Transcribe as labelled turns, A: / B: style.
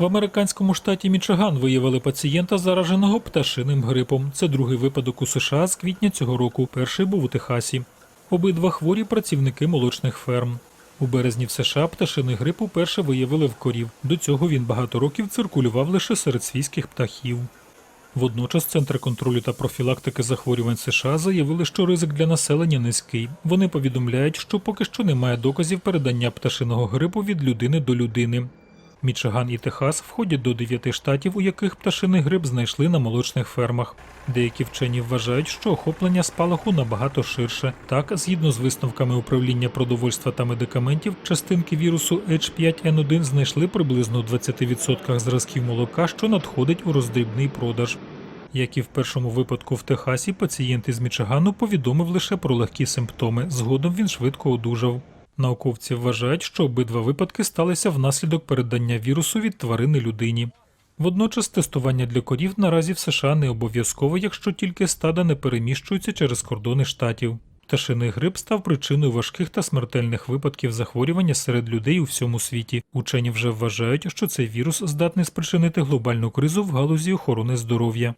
A: В американському штаті Мічиган виявили пацієнта, зараженого пташиним грипом. Це другий випадок у США з квітня цього року. Перший був у Техасі. Обидва хворі працівники молочних ферм. У березні в США пташиний грип уперше виявили в корів. До цього він багато років циркулював лише серед свійських птахів. Водночас Центр контролю та профілактики захворювань США заявили, що ризик для населення низький. Вони повідомляють, що поки що немає доказів передання пташиного грипу від людини до людини. Мічиган і Техас входять до дев'яти штатів, у яких пташиний грип знайшли на молочних фермах. Деякі вчені вважають, що охоплення спалаху набагато ширше. Так, згідно з висновками управління продовольства та медикаментів, частинки вірусу H5N1 знайшли приблизно у 20% зразків молока, що надходить у роздрібний продаж. Як і в першому випадку в Техасі, пацієнт із Мічигану повідомив лише про легкі симптоми. Згодом він швидко одужав. Науковці вважають, що обидва випадки сталися внаслідок передання вірусу від тварини людині. Водночас тестування для корів наразі в США не обов'язково, якщо тільки стада не переміщуються через кордони штатів. Пташиний грип став причиною важких та смертельних випадків захворювання серед людей у всьому світі. Учені вже вважають, що цей вірус здатний спричинити глобальну кризу в галузі охорони здоров'я.